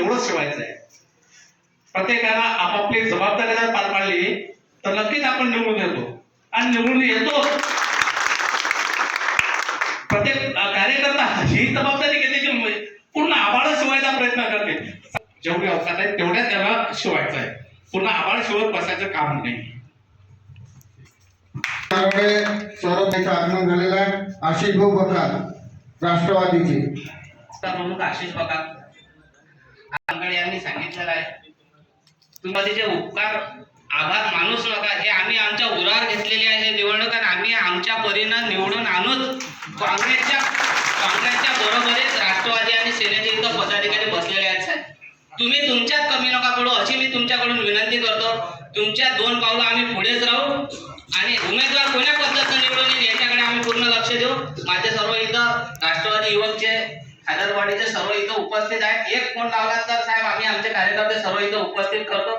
एवढंच शिवायचं आहे प्रत्येकाला आपापली जबाबदारी जर पार पाडली तर नक्कीच आपण निवडून येतो. आणि निवडून येतो. प्रत्येक कार्यकर्ता ही जबाबदारी घेते की पूर्ण आबाळ शिवायचा प्रयत्न करते. जेवढी अवकात आहे तेवढ्या त्याला शिवायचं आहे पूर्ण आबाळ शिवत बसायचं काम नाही. त्यामुळे सौरभचं आगमन झालेलं आहे. आशिष भाऊ बकार राष्ट्रवादीचे. प्रमुख आशिष यांनी आहे. तुम्हाला उपकार आभार मानूच नका. हे आम्ही आमच्या उरावर घेतलेले आहे हे निवडणूक आणि आम्ही आमच्या परीनं निवडून आणूच काँग्रेसच्या काँग्रेसच्या बरोबरीच राष्ट्रवादी आणि सेनेचे इथं पदाधिकारी बसलेले आहेत. साहेब तुम्ही तुमच्यात कमी नका पडू. अशी मी तुमच्याकडून विनंती करतो. तुमच्या दोन पावलं आम्ही पुढेच राहू आणि उमेदवार कोण्या पद्धतीने निवडून येईल याच्याकडे आम्ही पूर्ण लक्ष देऊ. माझे सर्व इथं राष्ट्रवादी युवकचे आनंदवाडीचे सर्व इथं उपस्थित आहेत. एक फोन लावला तर साहेब आम्ही आमचे कार्यकर्ते सर्व इथं उपस्थित करतो.